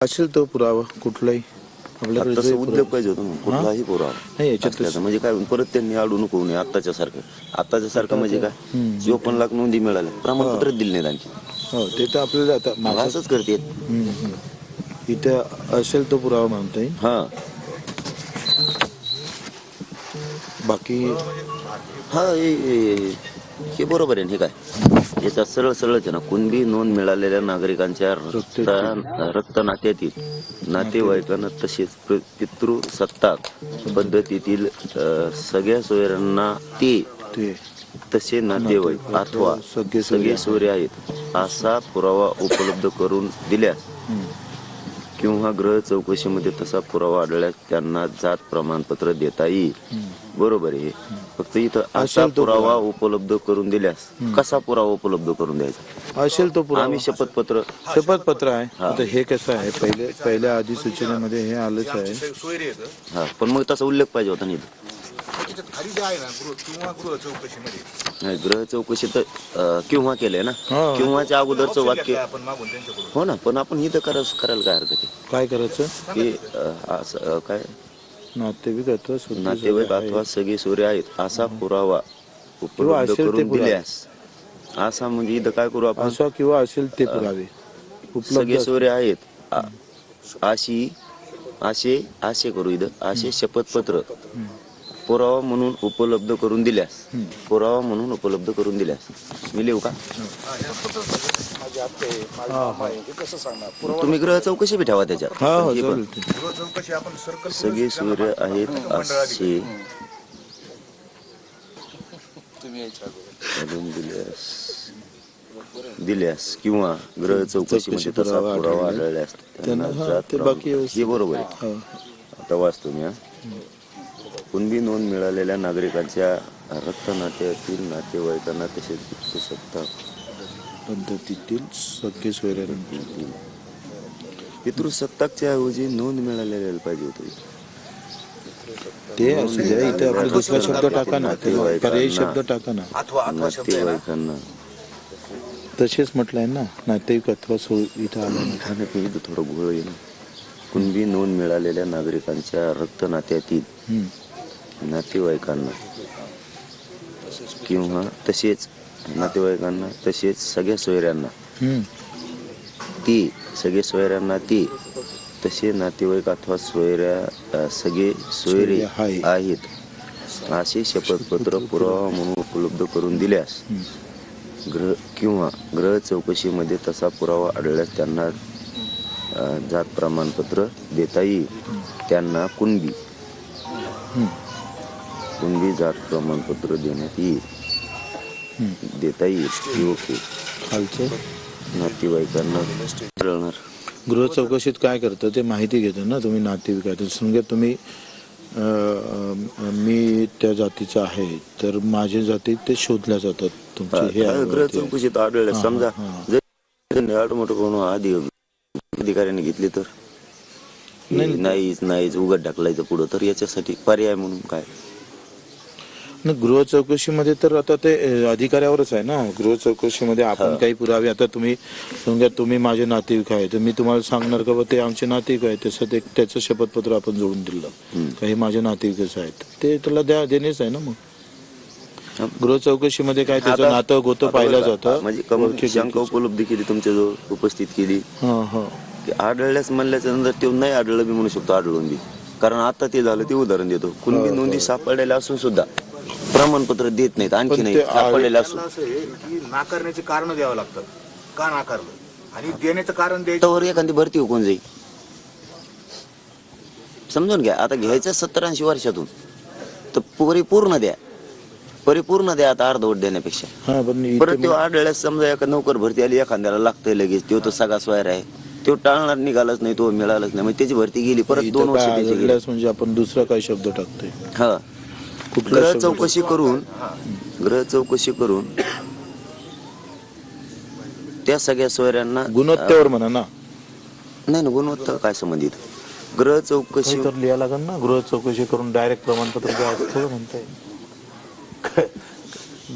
असेल तो पुरावा कुठलाही. आपल्याकडे तसं जे उद्योग पाहिजे होतं ना, कुठलाही पुरावा. नाही याच्यात असल्याचं म्हणजे काय परत त्यांनी अडू नको नये आत्ताच्या सारखं. आत्ताच्या सारखं म्हणजे काय? चोपन्न लाख नोंदी मिळाल्या. प्रमाणपत्र दिले नाहीत आणखी. हो ते तर आपल्याला आता असंच करते. इथे असेल तो पुरावा येईल हा. बाकी हा हे हे- हे बरोबर आहे हे काय? याच्यात सरळ सरळच आहे ना कुणबी नोंद मिळालेल्या नागरिकांच्या रक्त रक्त नात्यातील नातेवाईकांना तसेच प्र- पितृसत्ताक पद्धतीतील सगळ्या सोयऱ्यांना ते तसे नातेवाईक अथवा सगळे सगळे सोयरे आहेत असा पुरावा उपलब्ध करून दिल्यास. किंवा ग्रह चौकशीमध्ये तसा पुरावा आढळल्यास त्यांना जात प्रमाणपत्र देता येईल. बरोबर आहे. फक्त इथं असा असेल तो पुरावा उपलब्ध करून दिल्यास कसा पुरावा उपलब्ध करून द्यायचा? असेल तो पुरावा. आम्ही शपथपत्र शपथपत्र आहे. आता हे कसं आहे? पहिले पहिल्या अधिसूचनेमध्ये हे आलंच आहे. हा. पण मग तसा उल्लेख पाहिजे होता नाही त्याच्यात खाली जे आहे ना गृह किंवा गृह चौकशीमध्ये नाही, ग्रह चौकशी तर अं, किंवा केलंय ना? हा. किंवाच्या अगोदरचं वाक्य घेतलंय आपण मागून त्यांच्याकडून. हो ना पण आपण इथं करा करायला काय हरकत आहे? काय करायचं? की अं, असं, अं, काय? नातेवाईक अथवा नातेवाईक आहे. अथवा सगळे सूर्य आहेत. असा पुरावा उपलब्ध असेल ते करून पुरावे. दिल्यास असा म्हणजे इथं काय करू आपण? असा किंवा असेल ते पुरावे. उपलब्ध सगळे सूर्य आहेत. आ- अशी असे असे करू इथं. असे शपथपत्र. पुरावा म्हणून उपलब्ध करून दिल्यास. पुरावा म्हणून उपलब्ध करून दिल्यास. मी लिहू का? तुम्ही ग्रह चौकशी बी ठेवा त्याच्यात. हा हो पण हे पण. चालेल ते. गृह चौकशी आपण सर्कल सगळे सूर्य आहेत असे. दिल्यास. दिल्यास किंवा ग्रह चौकशीमध्ये तसा पुरावा पुरावा आढळल्यास आढळल्यास त्यांना हा, जात ते प्रमाण- बाकी व्यवस्थित. हे बरोबर आहे. हो. आता वाचतो मी हा. कुणबी नोंद मिळालेल्या नागरिकांच्या रक्त नात्यातील नातेवाईकांना तसेच पितृसत्ता पद्धतीतील सगळे सोयऱ्यांची पितृसत्ताकच्या ऐवजी नोंद मिळालेल्या पाहिजे होती. ते असू द्या इथे आपला दुसरा शब्द टाका ना ते पर्यायी शब्द टाका ना. अथवा अथवा शब्द आहे ना नातेवाईकांना तसेच म्हटलंय ना नातेवाईक अथवा सो इथं आलं ना खाण्यापिण्याचं थोडं घोळ येईल. कुणबी नोंद मिळालेल्या नागरिकांच्या रक्त नात्यातील. नातेवाईकांना. किंवा तसेच नातेवाईकांना तसेच सगळ्या सोयऱ्यांना. ती सगळे सोयऱ्यांना ती तसे नातेवाईक अथवा सोयऱ्या सगळे सोयरे सोयरे आहे. आहेत. असे शपथपत्र पुरावा म्हणून उपलब्ध करून दिल्यास ग्रह किंवा ग्रह चौकशीमध्ये तसा पुरावा आढळल्यास त्यांना जात प्रमाणपत्र देता येईल. त्यांना कुणबी. कुणबी जात प्रमाणपत्र देण्यात येईल. देता येईल ओके खालचं? नातेवाईकांना आढळणार गृह चौकशीत काय करतं ते माहिती घेतं ना तुम्ही नातेवाईक आहे तर समजा तुम्ही मी त्या जातीचा आहे तर माझ्या जातीत ते शोधल्या जातात. तुमचे हे हा, आहे. चौकशीत आढळलं. समजा. जर आधी अधिकाऱ्याने घेतली तर? नाही. नाहीच नाहीच. उघड ढकलायचं पुढं. तर याच्यासाठी पर्याय म्हणून काय? गृह चौकशीमध्ये तर आता ते अधिकाऱ्यावरच आहे ना. गृह चौकशीमध्ये आपण काही पुरावे आता तुम्ही समजा तुम्ही माझे नातेवाईक आहे तर मी तुम्हाला सांगणार का ते आमचे नातेवाईक आहे तसं ते त्याचं शपथपत्र आपण जोडून दिलं. काही माझे नातेवाईकच आहेत. ते त्याला द्या देणेच आहे ना मग. गृह चौकशीमध्ये काय त्याचं नातं गोतं पाहिलं जातं म्हणजे शंका उपलब्ध केली तुमच्याजवळ उपस्थित केली. आढळल्यास म्हणल्याच्या नंतर ते नाही आढळलं मी म्हणू शकतो आढळून बी. कारण आता ते झालं ते उदाहरण देतो. कुणबी नोंदी सापडलेल्या असून सुद्धा प्रमाणपत्र देत नाहीत आणखी पण नाही. असून असं. आहे की नाकारण्याचे कारण द्यावं लागतं. का नाकारलं? आणि देण्याचं कारण द्यायचं त्यावर एखादी भरती होऊन जाईल. समजून घ्या आता घ्यायचं सत्तर ऐंशी वर्षातून तर परिपूर्ण द्या. परिपूर्ण द्या आता अर्धवट देण्यापेक्षा. हा पण इथे परत तो आढळल्यास समजा एका नोकर भरती आली एखाद्याला लागतंय लगेच तो तो सगळा स्वायर आहे. तो टाळणार निघालाच नाही तो मिळालाच नाही मग त्याची भरती गेली परत इथं दोन वर्ष काय त्याची गेली. आढळल्यास म्हणजे आपण दुसरा काय शब्द टाकतोय? हा. ग्रह? चौकशी करून ग्रह चौकशी करून त्या सगळ्या सोयऱ्यांना गुणवत्तेवर म्हणा ना. नाही ना गुणवत्ता काय संबंधित? ग्रह चौकशी तर लिहायला लागेल ना गृह चौकशी करून डायरेक्ट प्रमाणपत्र थोडं म्हणता येईल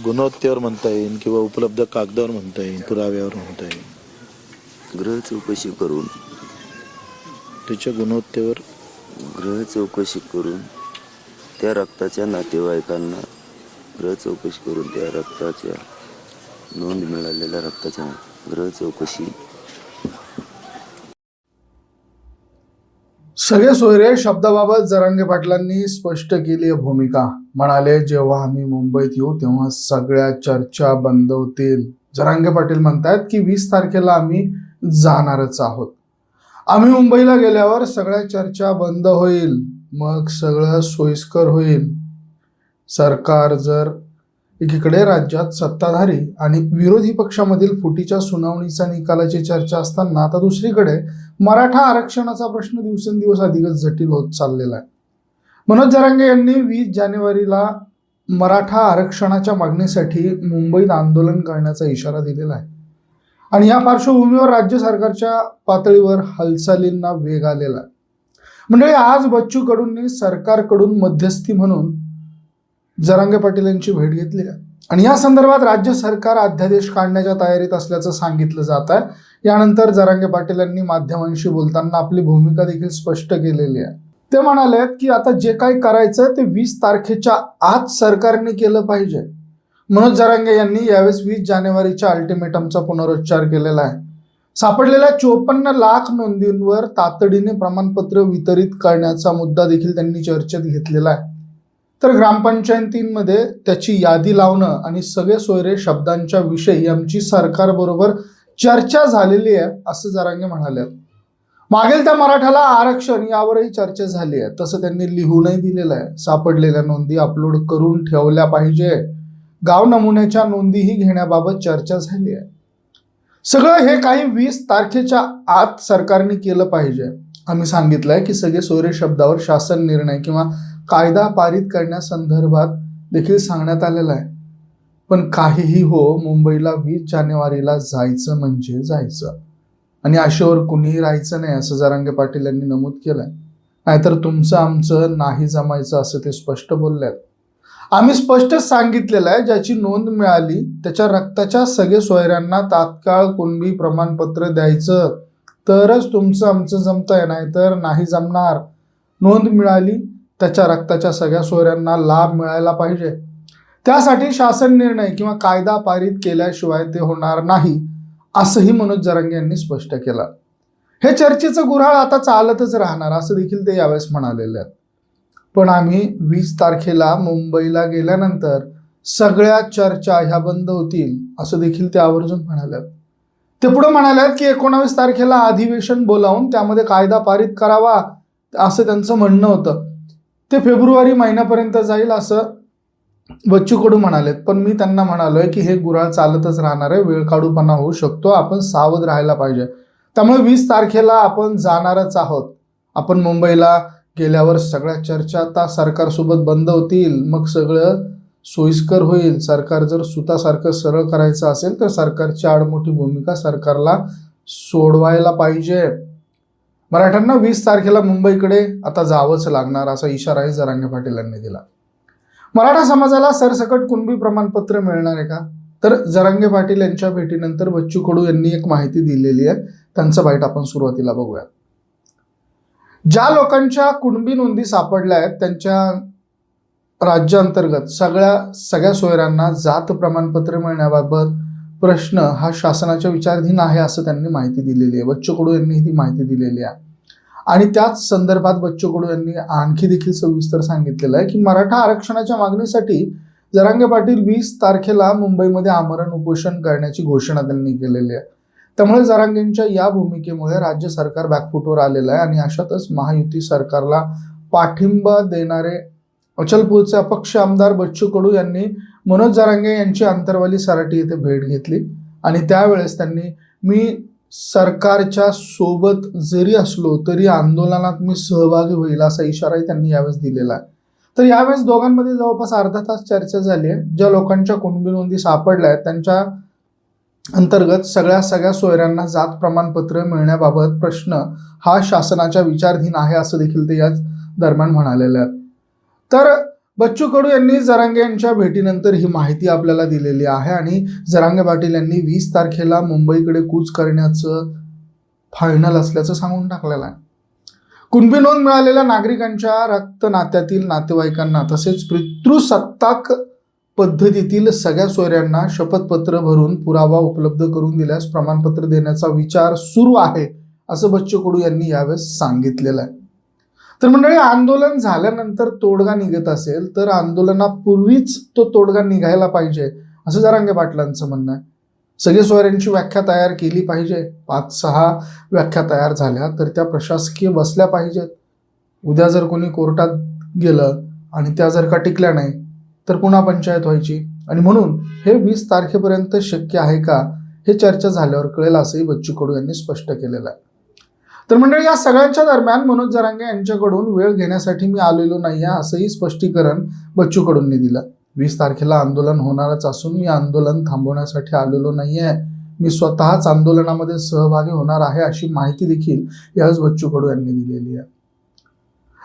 गुणवत्तेवर म्हणता येईल किंवा उपलब्ध कागदावर म्हणता येईल पुराव्यावर म्हणता येईल ग्रह चौकशी करून त्याच्या गुणवत्तेवर ग्रह चौकशी करून त्या रक्ताच्या नातेवाईकांना ग्रह चौकशी करून त्या रक्ताच्या नोंद मिळालेल्या रक्ताच्या ग्रह चौकशी. सगळे सोयरे शब्दाबाबत जरांगे पाटलांनी स्पष्ट केली आहे भूमिका. म्हणाले जेव्हा आम्ही मुंबईत येऊ तेव्हा सगळ्या चर्चा बंद होतील. जरांगे पाटील म्हणतात की वीस तारखेला आम्ही जाणारच आहोत. आम्ही मुंबईला गेल्यावर सगळ्या चर्चा बंद होईल मग सगळं सोयीस्कर होईल. सरकार जर एकीकडे राज्यात सत्ताधारी आणि विरोधी पक्षामधील फुटीच्या सुनावणीचा निकालाची चर्चा असताना आता दुसरीकडे मराठा आरक्षणाचा प्रश्न दिवसेंदिवस अधिकच जटिल होत चाललेला आहे. मनोज जरांगे यांनी वीस जानेवारीला मराठा आरक्षणाच्या मागणीसाठी मुंबईत आंदोलन करण्याचा इशारा दिलेला आहे. आणि या पार्श्वभूमीवर राज्य सरकारच्या पातळीवर हालचालींना वेग आलेला म्हणजे आज बच्चू कडूंनी सरकारकडून मध्यस्थी म्हणून जरांगे पाटील यांची भेट घेतली आहे. आणि या संदर्भात राज्य सरकार अध्यादेश काढण्याच्या तयारीत असल्याचं सांगितलं जात आहे. यानंतर जरांगे पाटील यांनी माध्यमांशी बोलताना आपली भूमिका देखील स्पष्ट केलेली आहे. ते म्हणाले की आता जे काही करायचं ते वीस तारखेच्या आत सरकारने केलं पाहिजे. मनोज जरांगे यांनी यावेळेस वीस जानेवारीच्या अल्टिमेटमचा पुनरुच्चार केलेला आहे. सापडलेल्या चोपन्न लाख नोंदींवर तातडीने प्रमाणपत्र वितरित करण्याचा मुद्दा देखील त्यांनी चर्चेत घेतलेला आहे. तर ग्रामपंचायतींमध्ये त्याची यादी लावणं आणि सगळे सोयरे शब्दांच्या विषयी आमची सरकारबरोबर चर्चा झालेली आहे असं जरांगे म्हणाले. मागेल त्या मराठाला आरक्षण यावरही चर्चा झाली आहे तसं त्यांनी लिहूनही दिलेलं आहे. सापडलेल्या नोंदी अपलोड करून ठेवल्या पाहिजे. गाव नमुन्याच्या नोंदीही घेण्याबाबत चर्चा झाली आहे. सगळं हे काही वीस तारखेच्या आत सरकारने केलं पाहिजे. आम्ही सांगितलंय की सगळे सोयरे शब्दावर शासन निर्णय किंवा कायदा पारित करण्यासंदर्भात देखील सांगण्यात आलेलं आहे. पण काहीही हो मुंबईला वीस जानेवारीला जायचं म्हणजे जायचं. आणि आशेवर कुणीही राहायचं नाही असं जरांगे पाटील यांनी नमूद केलंय. नाहीतर तुमचं आमचं नाही जमायचं असं ते स्पष्ट बोलले आहेत आम्ही स्पष्ट सांगितलेलं आहे ज्याची नोंद मिळाली त्याच्या रक्ताच्या सगळे सोयऱ्यांना तात्काळ कुणबी प्रमाणपत्र द्यायचं. तरच तुमचं आमचं जमतंय नाहीतर नाही जमणार. नोंद मिळाली त्याच्या रक्ताच्या सगळ्या सोयऱ्यांना लाभ मिळायला पाहिजे. त्यासाठी शासन निर्णय किंवा कायदा पारित केल्याशिवाय ते होणार नाही असंही मनोज जरांगे यांनी स्पष्ट केलं. हे चर्चेचं गुऱ्हाळ आता चालतच राहणार असं देखील ते यावेळेस म्हणालेले आहेत. पण आम्ही वीस तारखेला मुंबईला गेल्यानंतर सगळ्या चर्चा ह्या बंद होतील असं देखील ते आवर्जून म्हणाल्यात. ते पुढे म्हणाल्यात की एकोणावीस तारखेला अधिवेशन बोलावून त्यामध्ये कायदा पारित करावा असं त्यांचं म्हणणं होतं. ते फेब्रुवारी महिन्यापर्यंत जाईल असं बच्चू कडू म्हणालेत. पण मी त्यांना म्हणालोय की हे गुराळ चालतच राहणार आहे वेळ काढूपणा होऊ शकतो आपण सावध राहायला पाहिजे. त्यामुळे वीस तारखेला आपण जाणारच आहोत. आपण मुंबईला गेल्यावर सगळ्या चर्चा आता सरकारसोबत बंद होतील. मग सगळं सोयीस्कर होईल. सरकार जर सुतासारखं सरळ करायचं असेल तर सरकारची आडमोठी भूमिका सरकारला सोडवायला पाहिजे. मराठ्यांना वीस तारखेला मुंबईकडे आता जावंच लागणार असा इशाराही जरांगे पाटील यांनी दिला. मराठा समाजाला सरसकट कुणबी प्रमाणपत्र मिळणार आहे का? तर जरांगे पाटील यांच्या भेटीनंतर बच्चू कडू यांनी एक माहिती दिलेली आहे. त्यांचं बाईट आपण सुरुवातीला बघूया. ज्या लोकांच्या कुणबी नोंदी सापडल्या आहेत त्यांच्या राज्याअंतर्गत सगळ्या सगळ्या सोयऱ्यांना जात प्रमाणपत्र मिळण्याबाबत प्रश्न हा शासनाच्या विचाराधीन आहे असं त्यांनी माहिती दिलेली आहे. बच्चू कडू यांनी ही माहिती दिलेली आहे. आणि त्याच संदर्भात बच्चू कडू यांनी आणखी देखील सविस्तर सांगितलेलं आहे की मराठा आरक्षणाच्या मागणीसाठी जरांगे पाटील वीस तारखेला मुंबईमध्ये आमरण उपोषण करण्याची घोषणा त्यांनी केलेली आहे. त्यामुळे जरांगेंच्या या भूमिकेमुळे राज्य सरकार बॅकफुटवर आलेलं आहे आणि अशातच महायुती सरकारला पाठिंबा देणारे अचलपूरचे अपक्ष आमदार बच्चू कडू यांनी मनोज जरांगे यांची अंतरवाली सराटी येथे भेट घेतली. आणि त्यावेळेस त्यांनी मी सरकारच्या सोबत जरी असलो तरी आंदोलनात मी सहभागी होईल असा इशाराही त्यांनी यावेळेस दिलेला आहे. तर यावेळेस दोघांमध्ये जवळपास अर्धा तास चर्चा झाली आहे. ज्या लोकांच्या कुणबी नोंदी सापडल्या आहेत त्यांच्या अंतर्गत सगळ्या सगळ्या सोयऱ्यांना जात प्रमाणपत्र मिळण्याबाबत प्रश्न हा शासनाच्या विचारधीन आहे असं देखील ते याच दरम्यान म्हणालेले आहेत. तर बच्चू कडू यांनी जरांगे यांच्या भेटीनंतर ही माहिती आपल्याला दिलेली आहे आणि जरांगे पाटील यांनी वीस तारखेला मुंबईकडे कूच करण्याचं फायनल असल्याचं सांगून टाकलेलं आहे. कुणबी नोंद मिळालेल्या नागरिकांच्या रक्त नात्यातील नातेवाईकांना तसेच पितृसत्ताक पद्धतीतील सगळ्या सोयऱ्यांना शपथपत्र भरून पुरावा उपलब्ध करून दिल्यास प्रमाणपत्र देण्याचा विचार सुरू आहे असं बच्चू कडू यांनी यावेळेस सांगितलेलं आहे. तर मंडळी आंदोलन झाल्यानंतर तोडगा निघत असेल तर आंदोलनापूर्वीच तो तोडगा निघायला पाहिजे असं जरांगे पाटलांचं म्हणणं आहे. सगळे सोयऱ्यांची व्याख्या तयार केली पाहिजे पाच सहा व्याख्या तयार झाल्या तर त्या प्रशासकीय बसल्या पाहिजेत. उद्या जर कोणी कोर्टात गेलं आणि त्या जर का टिकल्या नाही तर पुन्हा पंचायत व्हायची. आणि म्हणून हे वीस तारखेपर्यंत शक्य आहे का हे चर्चा झाल्यावर कळेल असंही बच्चू कडू यांनी स्पष्ट केलेलं आहे. तर मंडळी या सगळ्यांच्या दरम्यान मनोज जरांगे यांच्याकडून वेळ घेण्यासाठी मी आलेलो नाही आहे असंही स्पष्टीकरण बच्चू कडूंनी दिलं. वीस तारखेला आंदोलन होणारच असून मी आंदोलन थांबवण्यासाठी आलेलो नाही आहे मी स्वतःच आंदोलनामध्ये सहभागी होणार आहे अशी माहिती देखील याच बच्चू कडू यांनी दिलेली आहे.